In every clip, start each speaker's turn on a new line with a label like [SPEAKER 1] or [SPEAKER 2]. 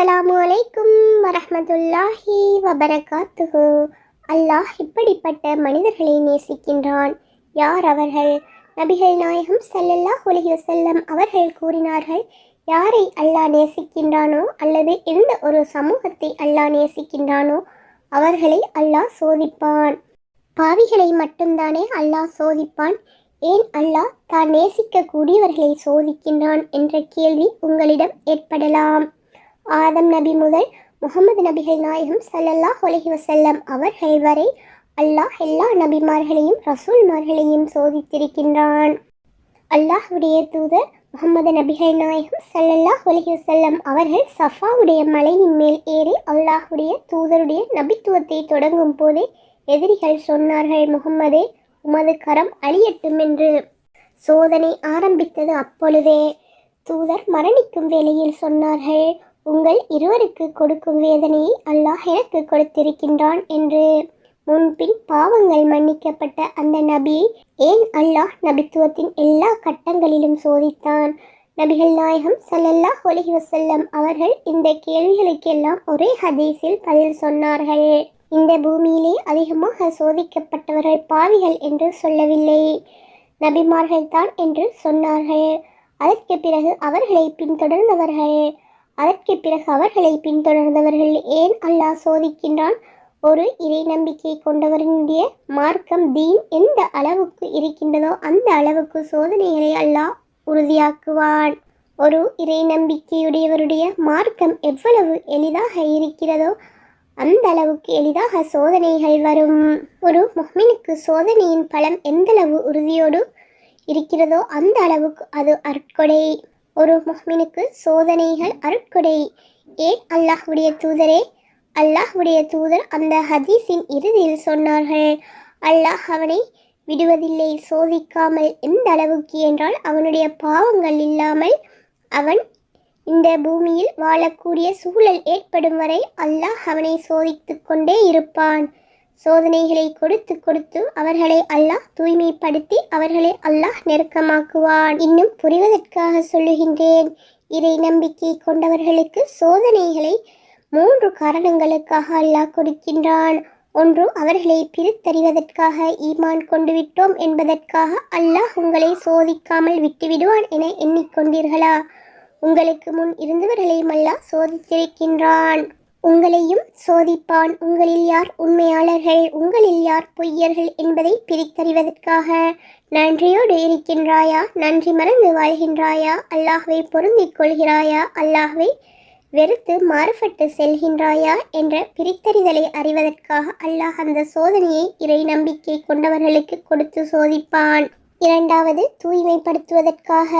[SPEAKER 1] அஸ்ஸலாமு அலைக்கும் வரஹ்மத்துல்லாஹி வபரகாத்துஹு. அல்லாஹ் இப்படிப்பட்ட மனிதர்களை நேசிக்கின்றான். யார் அவர்கள்? நபிகள் நாயகம் சல்லல்லாஹ் உலகி வசல்லம் அவர்கள் கூறினார்கள் யாரை அல்லாஹ் நேசிக்கின்றானோ அல்லது எந்த ஒரு சமூகத்தை அல்லாஹ் நேசிக்கின்றானோ அவர்களை அல்லாஹ் சோதிப்பான். பாவிகளை மட்டும்தானே அல்லாஹ் சோதிப்பான். ஏன் அல்லாஹ் தான் நேசிக்கக்கூடியவர்களை சோதிக்கின்றான்? என்ற கேள்வி உங்களிடம் ஏற்படலாம். ஆதம் நபி முதல் முகமது நபிகள் நாயகம் சல்லல்லாஹ் அலைஹி வசல்லம் அவர்கள் வரை அல்லாஹ் எல்லா நபிமார்களையும் ரசூல்மார்களையும் சோதித்திருக்கின்றான். அல்லாஹுடைய தூதர் முகமது நபிகள் நாயகம் சல்லல்லாஹ் அலைஹி வசல்லம் அவர்கள் சஃபாவுடைய மலையின் மேல் ஏறி அல்லாஹுடைய தூதருடைய நபித்துவத்தை தொடங்கும் போதே எதிரிகள் சொன்னார்கள் முகம்மதே உமது கரம் அழியட்டும் என்று சோதனை ஆரம்பித்தது அப்பொழுதே. தூதர் மரணிக்கும் வேளையில் சொன்னார்கள் உங்கள் இருவருக்கு கொடுக்கும் வேதனையை அல்லாஹ் எனக்கு கொடுத்திருக்கின்றான் என்று முன்பின் பாவங்கள் மன்னிக்கப்பட்ட அந்த நபியை ஏன் அல்லாஹ் நபித்துவத்தின் எல்லா கட்டங்களிலும் சோதித்தான்? நபிகள் நாயகம் சல்லல்லா அலைஹி வசல்லம் அவர்கள் இந்த கேள்விகளுக்கெல்லாம் ஒரே ஹதீஸில் பதில் சொன்னார்கள். இந்த பூமியிலே அதிகமாக சோதிக்கப்பட்டவர்கள் பாவிகள் என்று சொல்லவில்லை. நபிமார்கள் தான் என்று சொன்னார்கள். அதற்கு பிறகு அவர்களை பின்தொடர்ந்தவர்கள். அதற்கு பிறகு அவர்களை பின்தொடர்ந்தவர்கள் ஏன் அல்லாஹ் சோதிக்கின்றான்? ஒரு இறை நம்பிக்கை கொண்டவர்களுடைய மார்க்கம் தீன் எந்த அளவுக்கு இருக்கின்றதோ அந்த அளவுக்கு சோதனைகளை அல்லாஹ் உறுதியாக்குவான். ஒரு இறை நம்பிக்கையுடையவருடைய மார்க்கம் எவ்வளவு எளிதாக இருக்கிறதோ அந்த அளவுக்கு எளிதாக சோதனைகள் வரும். ஒரு முஹ்மினுக்கு சோதனையின் பலம் எந்தளவு உறுதியோடு இருக்கிறதோ அந்த அளவுக்கு அது அற்கொடை. ஒரு முஹ்மினுக்கு சோதனைகள் அருட்கொடை. ஏன் அல்லாஹ்வுடைய தூதரே? அல்லாஹ்வுடைய தூதர் அந்த ஹதீஸின் இறுதியில் சொன்னார்கள் அல்லாஹ் அவனை விடுவதில்லை சோதிக்காமல் எந்த அளவுக்கு என்றால் அவனுடைய பாவங்கள் இல்லாமல் அவன் இந்த பூமியில் வாழக்கூடிய சூழல் ஏற்படும் வரை அல்லாஹ் அவனை சோதித்து கொண்டே இருப்பான். சோதனைகளை கொடுத்து கொடுத்து அவர்களை அல்லாஹ் தூய்மைப்படுத்தி அவர்களை அல்லாஹ் நெருக்கமாக்குவான். இன்னும் புரிவதற்காக சொல்லுகின்றேன் இறை நம்பிக்கை கொண்டவர்களுக்கு சோதனைகளை மூன்று காரணங்களுக்காக அல்லாஹ் கொடுக்கின்றான். ஒன்று அவர்களை பிரித்தறிவதற்காக ஈமான் கொண்டு விட்டோம் என்பதற்காக அல்லாஹ் உங்களை சோதிக்காமல் விட்டுவிடுவான் என எண்ணிக்கொண்டீர்களா? உங்களுக்கு முன் இருந்தவர்களையும் அல்லாஹ் சோதித்திருக்கின்றான். உங்களையும் சோதிப்பான் உங்களில் யார் உண்மையாளர்கள் உங்களில் யார் பொய்யர்கள் என்பதை பிரித்தறிவதற்காக. நன்றியோடு இருக்கின்றாயா? நன்றி மறந்து வாழ்கின்றாயா? அல்லாஹ்வை பொருந்திக் கொள்கிறாயா? அல்லாஹ்வை வெறுத்து மாறுபட்டு செல்கின்றாயா? என்ற பிரித்தறிதலை அறிவதற்காக அல்லாஹ் அந்த சோதனையை இறை நம்பிக்கை கொண்டவர்களுக்கு கொடுத்து சோதிப்பான். இரண்டாவது தூய்மைப்படுத்துவதற்காக.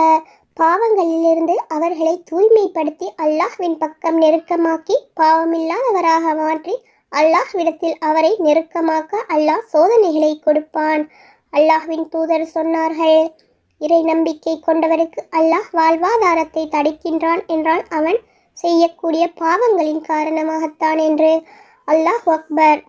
[SPEAKER 1] பாவங்களிலிருந்து அவர்களை தூய்மைப்படுத்தி அல்லாஹ்வின் பக்கம் நெருக்கமாக்கி பாவமில்லாதவராக மாற்றி அல்லாஹ்விடத்தில் அவரை நெருக்கமாக்க அல்லாஹ் சோதனைகளை கொடுப்பான். அல்லாஹ்வின் தூதர் சொன்னார்கள் இறை நம்பிக்கை கொண்டவருக்கு அல்லாஹ் வாழ்வாதாரத்தை தடுக்கின்றான் என்றால் அவன் செய்யக்கூடிய பாவங்களின் காரணமாகத்தான் என்று அல்லாஹ் அக்பர்.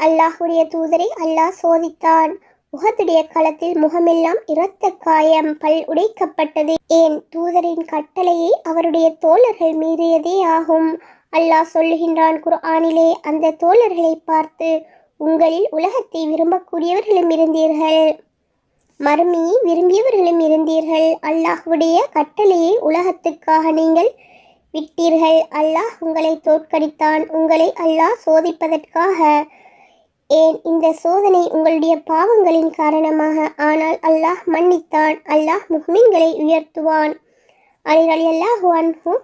[SPEAKER 1] அல்லாஹுடைய தூதரை அல்லாஹ் சோதித்தான். முகத்துடைய களத்தில் முகமெல்லாம் இரத்த காயம் பல் உடைக்கப்பட்டது. ஏன்? தூதரின் கட்டளையை அவருடைய தோழர்கள் மீறியதே ஆகும். அல்லாஹ் சொல்லுகின்றான் குர்ஆனிலே அந்த தோழர்களை பார்த்து உங்களில் உலகத்தை விரும்பக்கூடியவர்களும் இருந்தீர்கள். மறுமையை விரும்பியவர்களும் இருந்தீர்கள். அல்லாஹ்வுடைய கட்டளையை உலகத்துக்காக நீங்கள் விட்டீர்கள். அல்லாஹ் உங்களை தோற்கடித்தான். உங்களை அல்லாஹ் சோதிப்பதற்காக ஏன் இந்த சோதனை உங்களுடைய பாவங்களின் காரணமாக? ஆனால் அல்லாஹ் மன்னித்தான். அல்லாஹ் முஹ்மின்களை உயர்த்துவான். அலி அலி அல்லாஹு அன்ஹு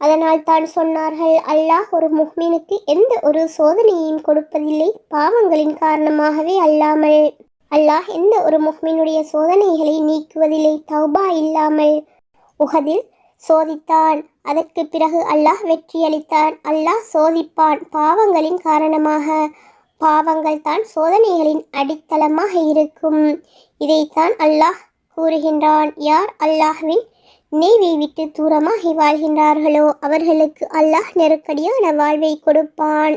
[SPEAKER 1] அதனால் தான் சொன்னார்கள் அல்லாஹ் ஒரு முஹ்மினுக்கு எந்த ஒரு சோதனையையும் கொடுப்பதில்லை. பாவங்களின் காரணமாகவே அல்லாமல். அல்லாஹ் எந்த ஒரு முஹ்மினுடைய சோதனைகளை நீக்குவதில்லை. தௌபா இல்லாமல். உகதில் சோதித்தான். அதற்கு பிறகு அல்லாஹ் வெற்றியளித்தான். அல்லாஹ் சோதிப்பான் பாவங்களின் காரணமாக. பாவங்கள் தான் சோதனைகளின் அடித்தளமாக இருக்கும். இதைத்தான் அல்லாஹ் கூறுகின்றான். யார் அல்லாஹ்வின் நினைவை விட்டு தூரமாகி வாழ்கின்றார்களோ அவர்களுக்கு அல்லாஹ் நெருக்கடியான வாழ்வை கொடுப்பான்.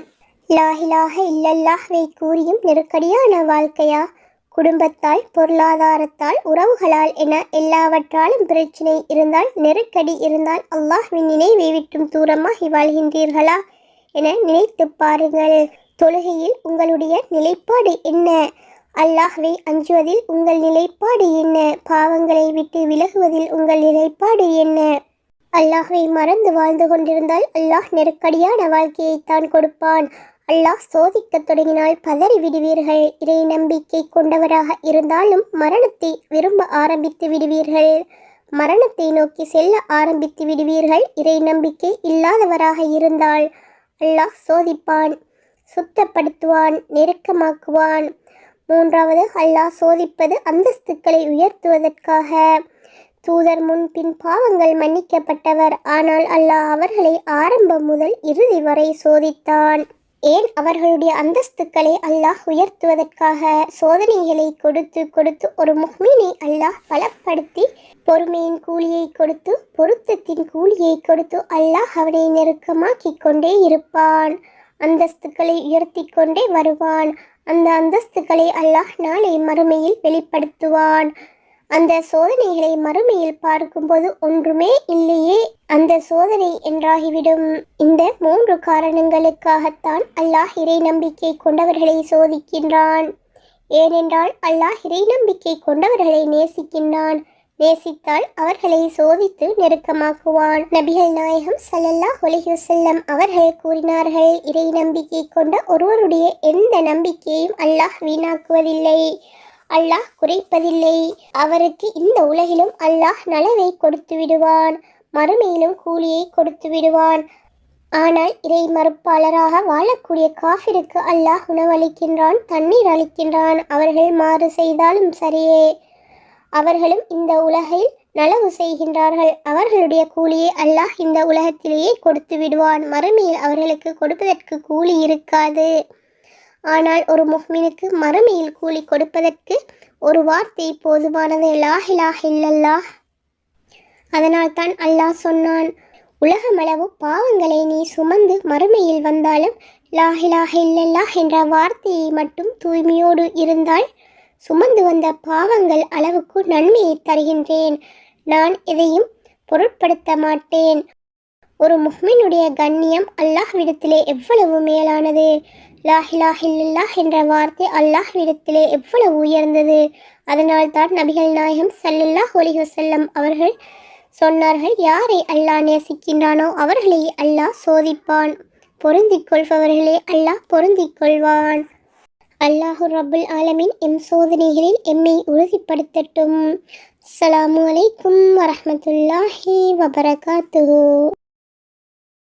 [SPEAKER 1] லாஹிலாக இல்லல்லாஹ்வை கூறியும் நெருக்கடியான வாழ்க்கையா? குடும்பத்தால் பொருளாதாரத்தால் உறவுகளால் என எல்லாவற்றாலும் பிரச்சனை இருந்தால் நெருக்கடி இருந்தால் அல்லாஹ்வின் நினைவை விட்டும் தூரமாகி வாழ்கின்றீர்களா? என நினைத்து பாருங்கள். தொழுகையில் உங்களுடைய நிலைப்பாடு என்ன? அல்லாஹ்வை அஞ்சுவதில் உங்கள் நிலைப்பாடு என்ன? பாவங்களை விட்டு விலகுவதில் உங்கள் நிலைப்பாடு என்ன? அல்லாஹ்வை மறந்து வாழ்ந்து கொண்டிருந்தால் அல்லாஹ் நெருக்கடியான வாழ்க்கையை தான் கொடுப்பான். அல்லாஹ் சோதிக்கத் தொடங்கினால் பதறி விடுவீர்கள். இறை நம்பிக்கை கொண்டவராக இருந்தாலும் மரணத்தை விரும்ப ஆரம்பித்து விடுவீர்கள். மரணத்தை நோக்கி செல்ல ஆரம்பித்து விடுவீர்கள். இறை நம்பிக்கை இல்லாதவராக இருந்தால் அல்லாஹ் சோதிப்பான். சுத்தப்படுத்துவான் நெருக்கமாக்குவான். மூன்றாவது அல்லாஹ் சோதிப்பது அந்தஸ்துக்களை உயர்த்துவதற்காக. தூதர் முன்பின் பாவங்கள் மன்னிக்கப்பட்டவர். ஆனால் அல்லாஹ் அவர்களை ஆரம்பம் முதல் இறுதி வரை சோதித்தான். ஏன் அவர்களுடைய அந்தஸ்துக்களை அல்லாஹ் உயர்த்துவதற்காக? சோதனைகளை கொடுத்து கொடுத்து ஒரு முஹ்மீனை அல்லாஹ் பலப்படுத்தி பொறுமையின் கூலியை கொடுத்து பொருத்தத்தின் கூலியை கொடுத்து அல்லாஹ் அவனை நெருக்கமாக்கிக் கொண்டே இருப்பான். அந்தஸ்துக்களை உயர்த்தி கொண்டே வருவான். அந்த அந்தஸ்துக்களை அல்லாஹ் நாளை மறுமையில் வெளிப்படுத்துவான். அந்த சோதனைகளை மறுமையில் பார்க்கும்போது ஒன்றுமே இல்லையே. அந்த சோதனை என்றாகிவிடும். இந்த மூன்று காரணங்களுக்காகத்தான் அல்லாஹ் இறை நம்பிக்கை கொண்டவர்களை சோதிக்கின்றான். ஏனென்றால் அல்லாஹ் இறை நம்பிக்கை கொண்டவர்களை நேசிக்கின்றான். நேசித்தால் அவர்களை சோதித்து நெருக்கமாக்குவான். நபிகள் நாயகம் சல்லல்லா அலைஹி அவர்கள் கூறினார்கள் இறை நம்பிக்கை கொண்ட ஒருவருடைய எந்த நம்பிக்கையும் அல்லாஹ் வீணாக்குவதில்லை அல்லாஹ் குறைப்பதில்லை. அவருக்கு இந்த உலகிலும் அல்லாஹ் நலவை கொடுத்து விடுவான் மறுமையிலும் கூலியை கொடுத்து விடுவான். ஆனால் இறை மறுப்பாளராக வாழக்கூடிய காஃபிருக்கு அல்லாஹ் உணவளிக்கின்றான் தண்ணீர் அளிக்கின்றான். அவர்கள் மாறு செய்தாலும் சரியே. அவர்களும் இந்த உலகில் நலவு செய்கின்றார்கள். அவர்களுடைய கூலியை அல்லாஹ் இந்த உலகத்திலேயே கொடுத்து விடுவான். மறுமையில் அவர்களுக்கு கொடுப்பதற்கு கூலி இருக்காது. ஆனால் ஒரு முஹ்மினுக்கு மறுமையில் கூலி கொடுப்பதற்கு ஒரு வார்த்தை போதுமானது. லாஹ் இல்லல்லாஹ். அதனால் தான் அல்லாஹ் சொன்னான் உலகமளவு பாவங்களை நீ சுமந்து மறுமையில் வந்தாலும் லாஹ் இல்லல்லாஹ் என்ற வார்த்தையை மட்டும் தூய்மையோடு இருந்தால் சுமந்து வந்த பாவங்கள் அளவுக்கு நன்மையை தருகின்றேன். நான் எதையும் பொருட்படுத்த மாட்டேன். ஒரு முஹ்மினுடைய கண்ணியம் அல்லாஹ்விடத்திலே எவ்வளவு மேலானது? லாஹிலாஹில்லாஹ் என்ற வார்த்தை அல்லாஹ்விடத்திலே எவ்வளவு உயர்ந்தது? அதனால் தான் நபிகள் நாயகம் சல்லல்லாஹ் ஒலிஹசல்லம் அவர்கள் சொன்னார்கள் யாரை அல்லாஹ் நேசிக்கின்றானோ அவர்களை அல்லாஹ் சோதிப்பான். பொருந்திக் கொள்பவர்களே அல்லாஹ் பொருந்திக் கொள்வான். அல்லாஹு ரபுல் ஆலமின் எம் சோதனைகளில் எம்மை உறுதிப்படுத்தட்டும். அஸ்ஸலாமு அலைக்கும் வரஹ்மத்துல்லாஹி வபரகாத்துஹு.